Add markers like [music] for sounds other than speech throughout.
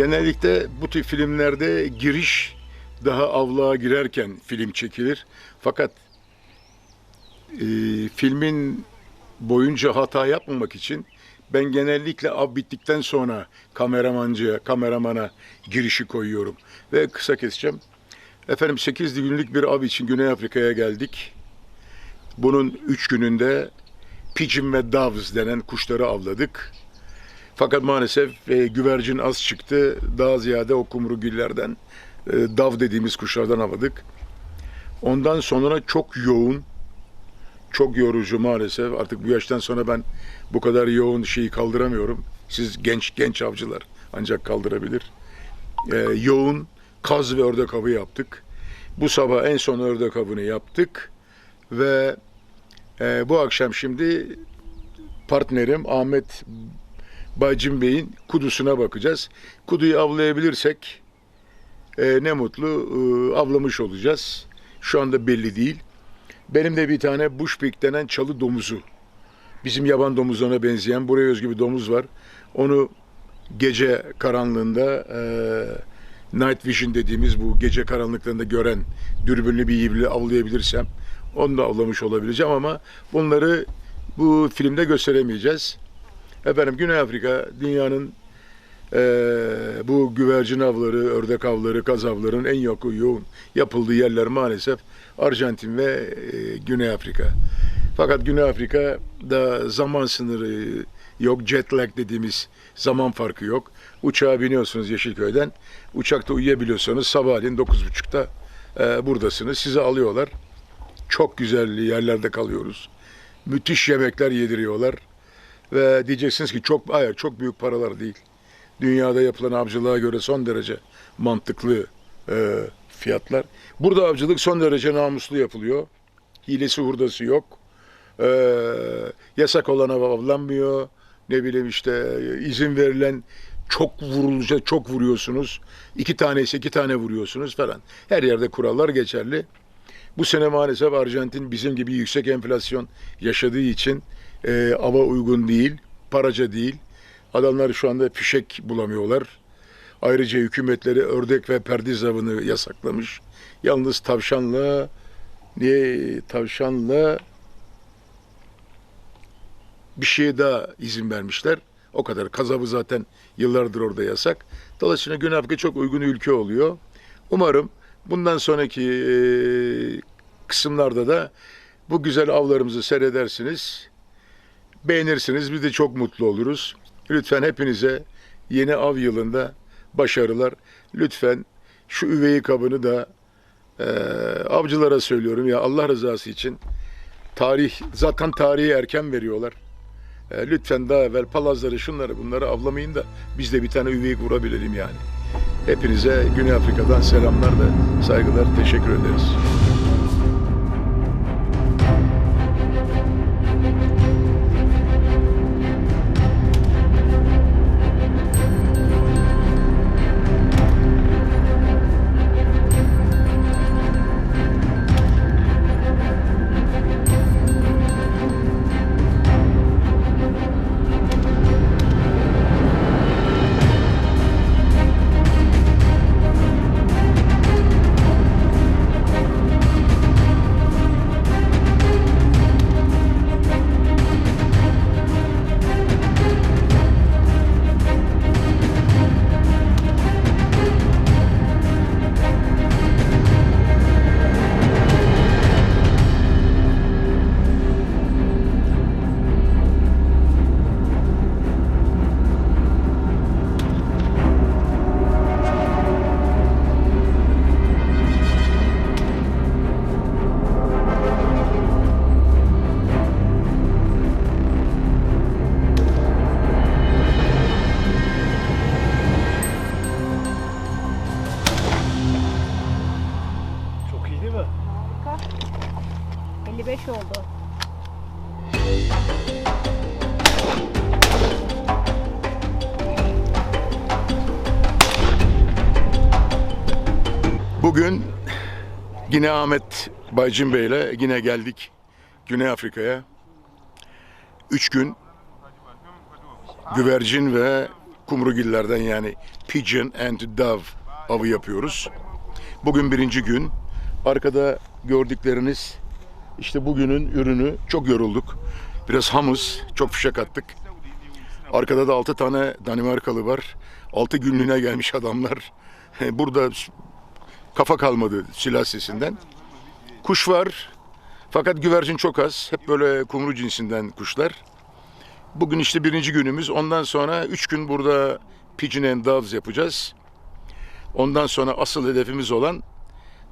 Genellikle bu tür filmlerde giriş daha avluğa girerken film çekilir. Fakat e, filmin boyunca hata yapmamak için ben genellikle av bittikten sonra kameramancıya, kameramana girişi koyuyorum. Ve kısa keseceğim. Efendim 8 günlük bir av için Güney Afrika'ya geldik. Bunun 3 gününde pigeon ve doves denen kuşları avladık. Fakat maalesef e, güvercin az çıktı. Daha ziyade o kumru güllerden e, dav dediğimiz kuşlardan avladık. Ondan sonra çok yoğun, çok yorucu maalesef. Artık bu yaştan sonra ben bu kadar yoğun şeyi kaldıramıyorum. Siz genç genç avcılar ancak kaldırabilir. E, yoğun kaz ve ördek avı yaptık. Bu sabah en son ördek avını yaptık ve e, bu akşam şimdi partnerim Ahmet Bacım Bey'in kudusuna bakacağız. Kuduyu avlayabilirsek e, ne mutlu e, avlamış olacağız. Şu anda belli değil. Benim de bir tane bushpig denen çalı domuzu. Bizim yaban domuzlarına benzeyen buraya özgü bir domuz var. Onu gece karanlığında e, night vision dediğimiz bu gece karanlıklarında gören dürbünlü bir yivli avlayabilirsem onu da avlamış olabileceğim ama bunları bu filmde gösteremeyeceğiz. Efendim Güney Afrika dünyanın eee, bu güvercin avları, ördek avları, kaz avlarının en yoku yoğun yapıldığı yerler maalesef Arjantin ve eee, Güney Afrika. Fakat Güney Afrika'da zaman sınırı yok, jet lag dediğimiz zaman farkı yok. Uçağa biniyorsunuz Yeşilköy'den, uçakta uyuyabiliyorsanız sabahleyin 9.30'da eee, buradasınız. Sizi alıyorlar. Çok güzel yerlerde kalıyoruz. Müthiş yemekler yediriyorlar. Ve diyeceksiniz ki çok hayır çok büyük paralar değil. Dünyada yapılan avcılığa göre son derece mantıklı e, fiyatlar. Burada avcılık son derece namuslu yapılıyor. Hilesi hurdası yok. E, yasak olan av avlanmıyor. Ne bileyim işte izin verilen çok vurulacak çok vuruyorsunuz. İki tane ise iki tane vuruyorsunuz falan. Her yerde kurallar geçerli. Bu sene maalesef Arjantin bizim gibi yüksek enflasyon yaşadığı için e, ava uygun değil, paraca değil. Adamlar şu anda fişek bulamıyorlar. Ayrıca hükümetleri ördek ve perdiz avını yasaklamış. Yalnız tavşanla ne tavşanla bir şeye daha izin vermişler. O kadar. Kazabı zaten yıllardır orada yasak. Dolayısıyla Güney çok uygun ülke oluyor. Umarım bundan sonraki e, kısımlarda da bu güzel avlarımızı seyredersiniz. Beğenirsiniz. Biz de çok mutlu oluruz. Lütfen hepinize yeni av yılında başarılar. Lütfen şu üveyi kabını da e, avcılara söylüyorum ya Allah rızası için tarih zaten tarihi erken veriyorlar. E, lütfen daha evvel palazları şunları bunları avlamayın da biz de bir tane üveyik vurabilelim yani. Hepinize Güney Afrika'dan selamlar ve saygılar. Teşekkür ederiz. Bugün yine Ahmet Baycın Bey'le yine geldik Güney Afrika'ya. Üç gün güvercin ve kumrugillerden yani pigeon and dove avı yapıyoruz. Bugün birinci gün. Arkada gördükleriniz işte bugünün ürünü. Çok yorulduk. Biraz hamız, çok fişek attık. Arkada da altı tane Danimarkalı var. Altı günlüğüne gelmiş adamlar. [laughs] Burada kafa kalmadı silah sesinden. Kuş var. Fakat güvercin çok az. Hep böyle kumru cinsinden kuşlar. Bugün işte birinci günümüz. Ondan sonra üç gün burada Pigeon and Doves yapacağız. Ondan sonra asıl hedefimiz olan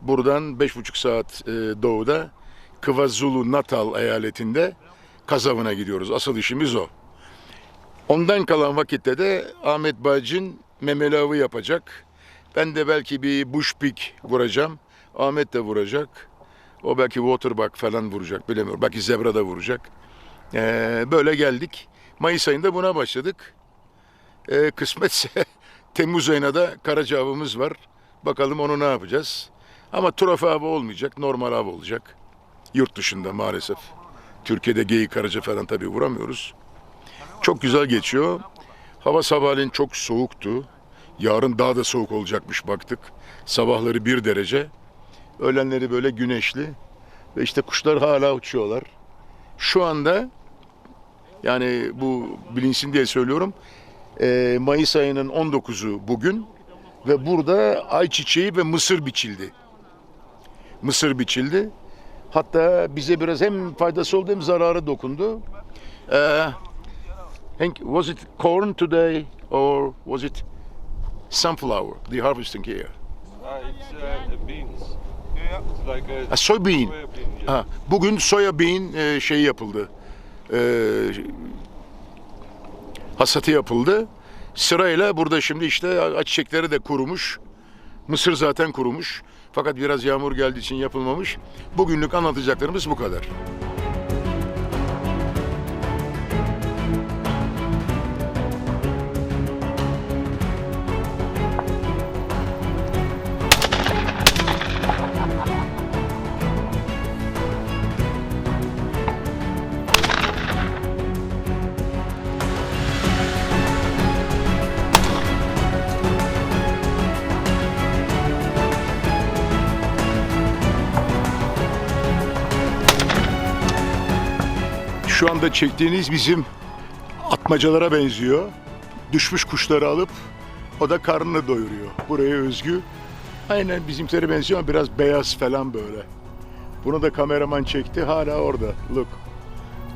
buradan beş buçuk saat e, doğuda KwaZulu Natal eyaletinde Kazavına gidiyoruz. Asıl işimiz o. Ondan kalan vakitte de Ahmet Bacın memeli avı yapacak. Ben de belki bir bush pig vuracağım. Ahmet de vuracak. O belki waterbuck falan vuracak bilemiyorum. Belki zebra da vuracak. Ee, böyle geldik. Mayıs ayında buna başladık. Ee, kısmetse [laughs] Temmuz ayına da karaca avımız var. Bakalım onu ne yapacağız. Ama trofe avı olmayacak. Normal av olacak. Yurt dışında maalesef. Türkiye'de geyik karaca falan tabii vuramıyoruz. Çok güzel geçiyor. Hava sabahleyin çok soğuktu. Yarın daha da soğuk olacakmış baktık. Sabahları bir derece. Öğlenleri böyle güneşli. Ve işte kuşlar hala uçuyorlar. Şu anda yani bu bilinsin diye söylüyorum. eee, Mayıs ayının 19'u bugün ve burada ayçiçeği ve mısır biçildi. Mısır biçildi. Hatta bize biraz hem faydası oldu hem zararı dokundu. Hank, was it corn today or was it sunflower, the harvesting here? Uh, it's uh, beans. It's like a A soybean. soya bean. Yeah. Ha, bugün soya bean e, şey yapıldı. E, hasatı yapıldı. Sırayla burada şimdi işte çiçekleri de kurumuş. Mısır zaten kurumuş. Fakat biraz yağmur geldiği için yapılmamış. Bugünlük anlatacaklarımız bu kadar. Çektiğiniz bizim atmacalara benziyor. Düşmüş kuşları alıp o da karnını doyuruyor. Buraya özgü. Aynen bizimkilere benziyor ama biraz beyaz falan böyle. Bunu da kameraman çekti. Hala orada. Look.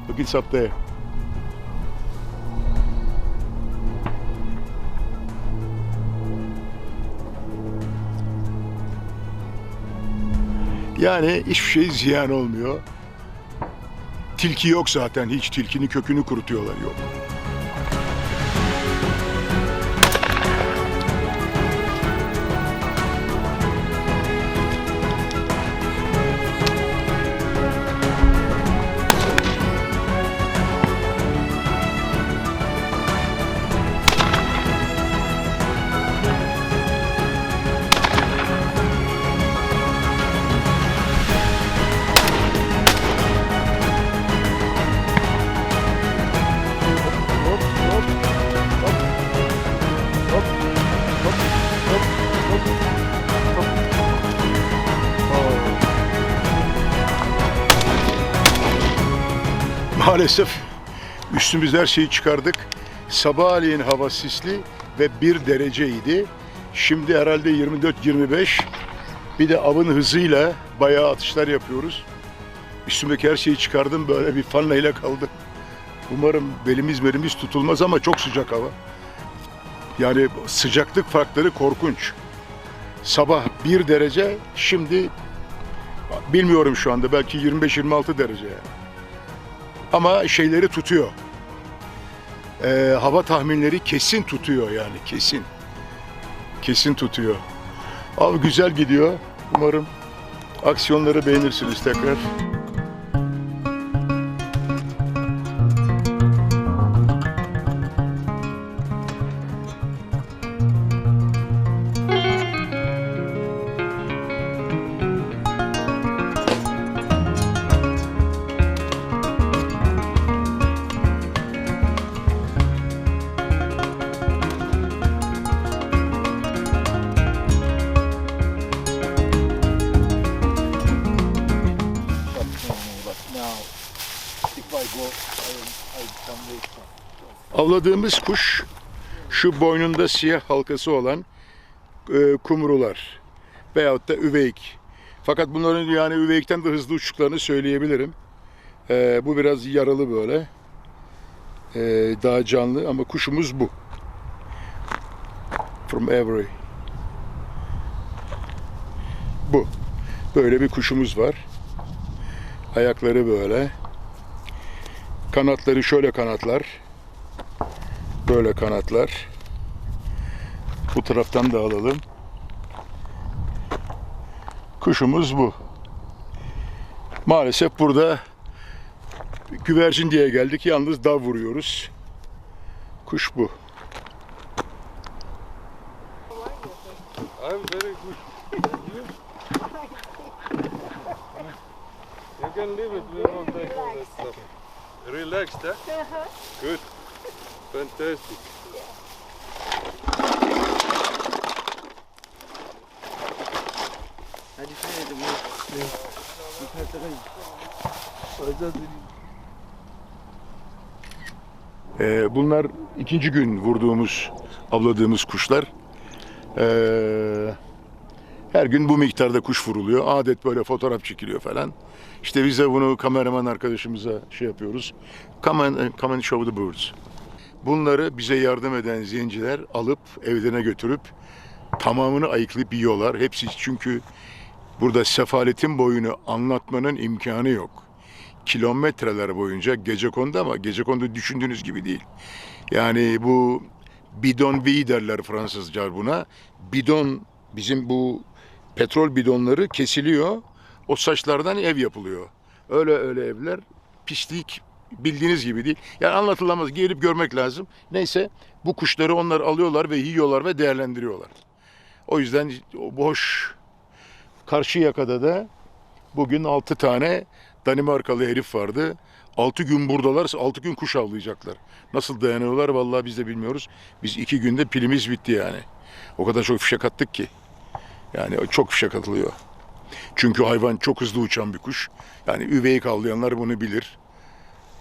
Look it's up there. Yani hiçbir şey ziyan olmuyor. Tilki yok zaten. Hiç tilkinin kökünü kurutuyorlar yok. Maalesef üstümüz her şeyi çıkardık. Sabahleyin hava sisli ve bir dereceydi. Şimdi herhalde 24-25. Bir de avın hızıyla bayağı atışlar yapıyoruz. Üstümdeki her şeyi çıkardım böyle bir fanlayla kaldım. Umarım belimiz belimiz tutulmaz ama çok sıcak hava. Yani sıcaklık farkları korkunç. Sabah 1 derece, şimdi bilmiyorum şu anda belki 25-26 derece yani. Ama şeyleri tutuyor. Ee, hava tahminleri kesin tutuyor yani kesin. Kesin tutuyor. Abi güzel gidiyor. Umarım aksiyonları beğenirsiniz tekrar. Avladığımız kuş şu boynunda siyah halkası olan e, kumrular veyahut da üveyik. Fakat bunların yani üveyikten de hızlı uçtuklarını söyleyebilirim. E, bu biraz yaralı böyle. E, daha canlı ama kuşumuz bu. From every. Bu. Böyle bir kuşumuz var. Ayakları böyle. Kanatları şöyle kanatlar. Böyle kanatlar. Bu taraftan da alalım. Kuşumuz bu. Maalesef burada güvercin diye geldik. Yalnız dav vuruyoruz. Kuş bu. I'm very good. You? you can leave it. We won't take all that stuff. Relaxed, eh? Good. Fantastic. Hadi de bu. Ee, bunlar ikinci gün vurduğumuz, avladığımız kuşlar. Ee, her gün bu miktarda kuş vuruluyor. Adet böyle fotoğraf çekiliyor falan. İşte biz de bunu kameraman arkadaşımıza şey yapıyoruz. Come and, come and show the birds. Bunları bize yardım eden zenciler alıp evlerine götürüp tamamını ayıklayıp yiyorlar. Hepsi çünkü burada sefaletin boyunu anlatmanın imkanı yok kilometreler boyunca gecekondu ama gecekondu düşündüğünüz gibi değil. Yani bu bidon V derler Fransızca buna. Bidon bizim bu petrol bidonları kesiliyor. O saçlardan ev yapılıyor. Öyle öyle evler pislik bildiğiniz gibi değil. Yani anlatılamaz. Gelip görmek lazım. Neyse bu kuşları onlar alıyorlar ve yiyorlar ve değerlendiriyorlar. O yüzden o boş karşı yakada da bugün 6 tane Danimarkalı herif vardı. 6 gün buradalar, 6 gün kuş avlayacaklar. Nasıl dayanıyorlar vallahi biz de bilmiyoruz. Biz 2 günde pilimiz bitti yani. O kadar çok fişek attık ki. Yani çok fişek atılıyor. Çünkü hayvan çok hızlı uçan bir kuş. Yani üveyik avlayanlar bunu bilir.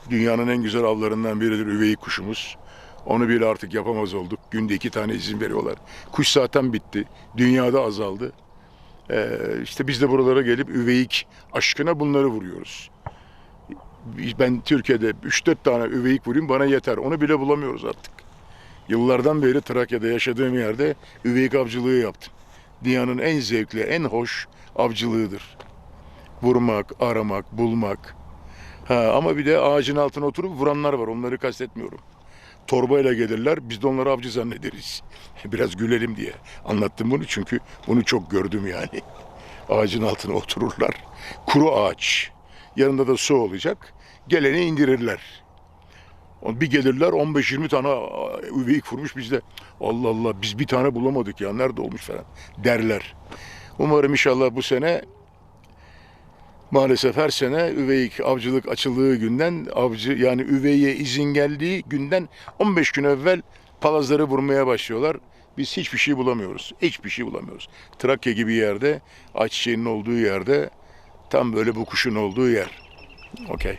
Dünyanın en güzel avlarından biridir üveyik kuşumuz. Onu bile artık yapamaz olduk. Günde iki tane izin veriyorlar. Kuş zaten bitti. Dünyada azaldı. Ee, işte biz de buralara gelip üveyik aşkına bunları vuruyoruz. Ben Türkiye'de 3-4 tane üveyik vurayım bana yeter. Onu bile bulamıyoruz artık. Yıllardan beri Trakya'da yaşadığım yerde üveyik avcılığı yaptım. Dünyanın en zevkli, en hoş avcılığıdır. Vurmak, aramak, bulmak. Ha, ama bir de ağacın altına oturup vuranlar var. Onları kastetmiyorum. Torbayla gelirler. Biz de onları avcı zannederiz. [laughs] Biraz gülelim diye anlattım bunu çünkü bunu çok gördüm yani. [laughs] Ağacın altına otururlar. Kuru ağaç. Yanında da su olacak. Geleni indirirler. Bir gelirler 15-20 tane üveyik vurmuş biz de Allah Allah biz bir tane bulamadık ya nerede olmuş falan derler. Umarım inşallah bu sene maalesef her sene üveyik avcılık açıldığı günden avcı yani üveye izin geldiği günden 15 gün evvel palazları vurmaya başlıyorlar. Biz hiçbir şey bulamıyoruz. Hiçbir şey bulamıyoruz. Trakya gibi yerde, ayçiçeğinin olduğu yerde tam böyle bu kuşun olduğu yer. Okey.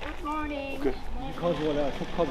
Good morning. Kaz var ha, çok kaz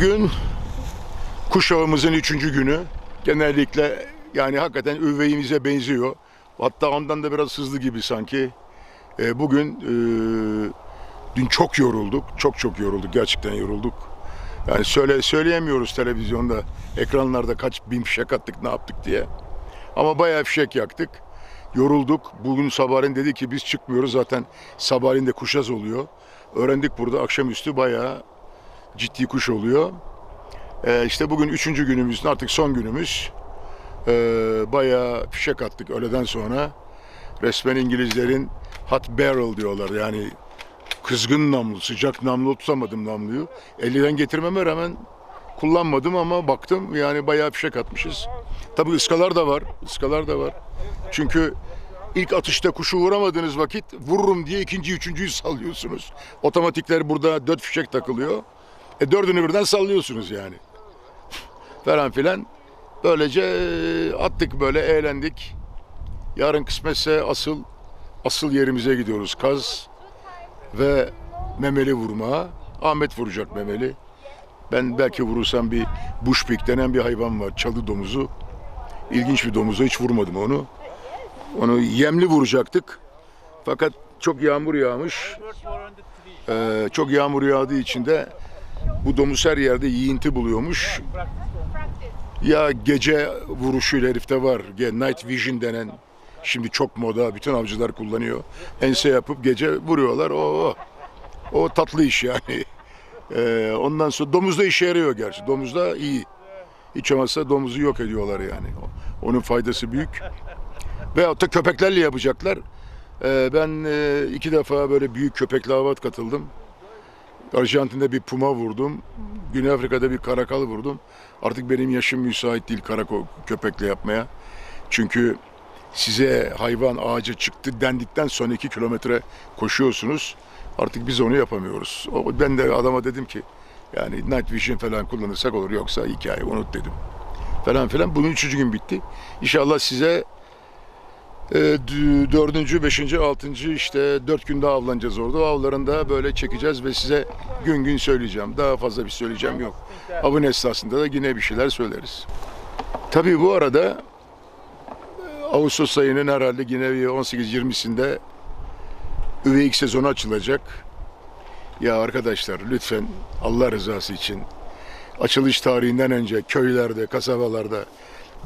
Bugün kuş avımızın üçüncü günü. Genellikle yani hakikaten üveyimize benziyor. Hatta ondan da biraz hızlı gibi sanki. E, bugün e, dün çok yorulduk. Çok çok yorulduk. Gerçekten yorulduk. Yani söyle söyleyemiyoruz televizyonda, ekranlarda kaç bin fişek attık, ne yaptık diye. Ama bayağı fişek yaktık. Yorulduk. Bugün sabahleyin dedi ki biz çıkmıyoruz. Zaten sabahleyin de kuşaz oluyor. Öğrendik burada akşamüstü bayağı ciddi kuş oluyor. Ee, işte bugün üçüncü günümüz, artık son günümüz. Ee, bayağı fişek attık öğleden sonra. Resmen İngilizlerin hot barrel diyorlar yani kızgın namlu, sıcak namlu tutamadım namluyu. Elden getirmeme rağmen kullanmadım ama baktım yani bayağı fişek atmışız. Tabii ıskalar da var, ıskalar da var. Çünkü ilk atışta kuşu vuramadığınız vakit vururum diye ikinci, üçüncüyü sallıyorsunuz. Otomatikler burada dört fişek takılıyor. E dördünü birden sallıyorsunuz yani. Falan filan. Böylece e, attık böyle eğlendik. Yarın kısmetse asıl asıl yerimize gidiyoruz. Kaz ve memeli vurma. Ahmet vuracak memeli. Ben belki vurursam bir bushpig denen bir hayvan var. Çalı domuzu. İlginç bir domuzu. Hiç vurmadım onu. Onu yemli vuracaktık. Fakat çok yağmur yağmış. Ee, çok yağmur yağdığı için de bu domuz her yerde yiyinti buluyormuş. Ya gece vuruşuyla herifte var. Night vision denen şimdi çok moda. Bütün avcılar kullanıyor. Ense yapıp gece vuruyorlar. O o tatlı iş yani. [laughs] Ee, ondan sonra domuz da işe yarıyor gerçi. Domuz da iyi. Hiç olmazsa domuzu yok ediyorlar yani. Onun faydası büyük. Veyahut da köpeklerle yapacaklar. Ee, ben e, iki defa böyle büyük köpekli avat katıldım. Arjantin'de bir puma vurdum. Güney Afrika'da bir karakal vurdum. Artık benim yaşım müsait değil karakol köpekle yapmaya. Çünkü size hayvan ağaca çıktı dendikten sonra iki kilometre koşuyorsunuz. Artık biz onu yapamıyoruz. Ben de adama dedim ki yani night vision falan kullanırsak olur yoksa hikaye unut dedim. Falan filan. Bunun üçüncü gün bitti. İnşallah size dördüncü, beşinci, altıncı işte dört gün daha avlanacağız orada. O avlarında böyle çekeceğiz ve size gün gün söyleyeceğim. Daha fazla bir söyleyeceğim yok. Avın esnasında da yine bir şeyler söyleriz. Tabii bu arada e, Ağustos ayının herhalde yine bir 18-20'sinde üveyik sezonu açılacak. Ya arkadaşlar lütfen Allah rızası için açılış tarihinden önce köylerde, kasabalarda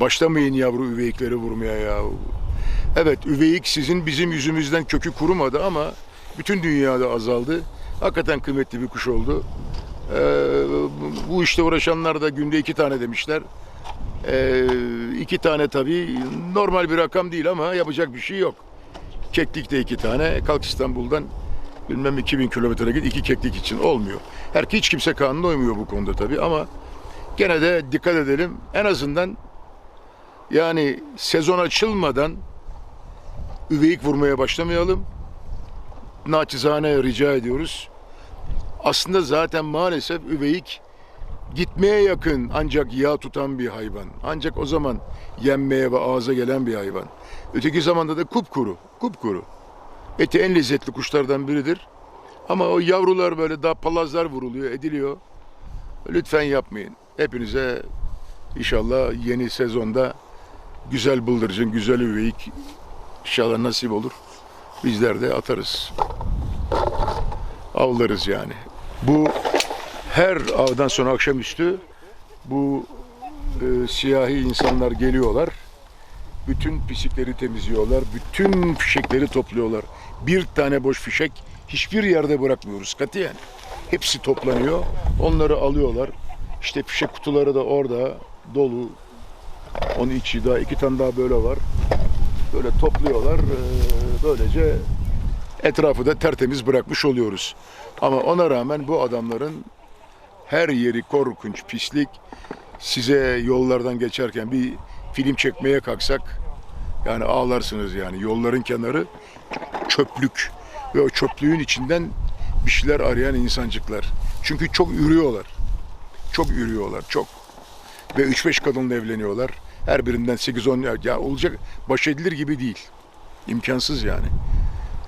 başlamayın yavru üveyikleri vurmaya ya. Evet üveyik sizin bizim yüzümüzden kökü kurumadı ama bütün dünyada azaldı. Hakikaten kıymetli bir kuş oldu. Ee, bu- işte uğraşanlar da günde iki tane demişler. Ee, iki tane tabii normal bir rakam değil ama yapacak bir şey yok. Keklik'te iki tane. Kalk İstanbul'dan bilmem 2000 kilometre git iki keklik için olmuyor. Her hiç kimse kanuna uymuyor bu konuda tabii ama gene de dikkat edelim. En azından yani sezon açılmadan üveyik vurmaya başlamayalım. Naçizane rica ediyoruz. Aslında zaten maalesef üveyik gitmeye yakın ancak yağ tutan bir hayvan. Ancak o zaman yenmeye ve ağza gelen bir hayvan. Öteki zamanda da kupkuru, kupkuru. Eti en lezzetli kuşlardan biridir. Ama o yavrular böyle daha palazlar vuruluyor, ediliyor. Lütfen yapmayın. Hepinize inşallah yeni sezonda güzel bıldırcın, güzel üveyik inşallah nasip olur. Bizler de atarız. Avlarız yani. Bu her avdan sonra akşamüstü bu e, siyahi insanlar geliyorlar. Bütün pislikleri temizliyorlar. Bütün fişekleri topluyorlar. Bir tane boş fişek hiçbir yerde bırakmıyoruz katiyen. Hepsi toplanıyor. Onları alıyorlar. İşte fişek kutuları da orada dolu. Onun içi daha iki tane daha böyle var. Böyle topluyorlar. Ee, Böylece etrafı da tertemiz bırakmış oluyoruz. Ama ona rağmen bu adamların her yeri korkunç, pislik. Size yollardan geçerken bir film çekmeye kalksak yani ağlarsınız yani. Yolların kenarı çöplük ve o çöplüğün içinden bir şeyler arayan insancıklar. Çünkü çok ürüyorlar. Çok ürüyorlar, çok. Ve 3-5 kadınla evleniyorlar. Her birinden 8-10 ya olacak baş edilir gibi değil. İmkansız yani.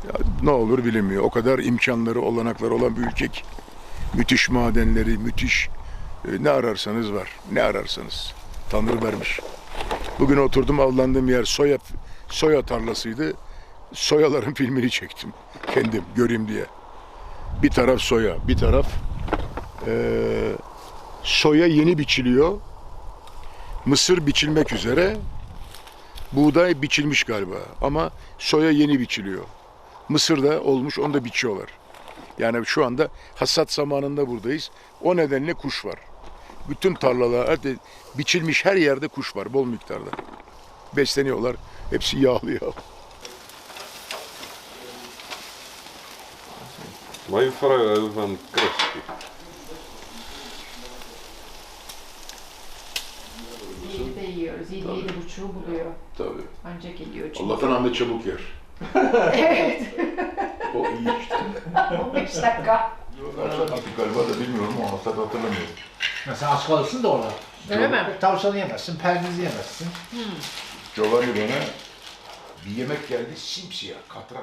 Ya ne olur bilinmiyor. O kadar imkanları, olanakları olan bir ülke ki. Müthiş madenleri, müthiş E, ne ararsanız var. Ne ararsanız. Tanrı vermiş. Bugün oturdum avlandığım yer soya soya tarlasıydı. Soyaların [laughs] filmini çektim. Kendim göreyim diye. Bir taraf soya, bir taraf eee, soya yeni biçiliyor. Mısır biçilmek üzere. Buğday biçilmiş galiba ama soya yeni biçiliyor. Mısır da olmuş, onu da biçiyorlar. Yani şu anda hasat zamanında buradayız. O nedenle kuş var. Bütün tarlalar, hadi biçilmiş her yerde kuş var bol miktarda. Besleniyorlar. Hepsi yağlı yağlı. Mijn vrouw van Kreski. Yiyoruz. Yedi, buçuğu buluyor. Tabii. Anca geliyor çünkü. Allah'tan Ahmet çabuk yer. Evet. O iyi işte. [laughs] 15 dakika. Artık galiba da bilmiyorum ama tabii hatırlamıyorum. Mesela aç kalırsın da orada. Öyle mi? Tavşanı yemezsin, perdizi yemezsin. Giovanni bana bir yemek geldi simsiyah katran.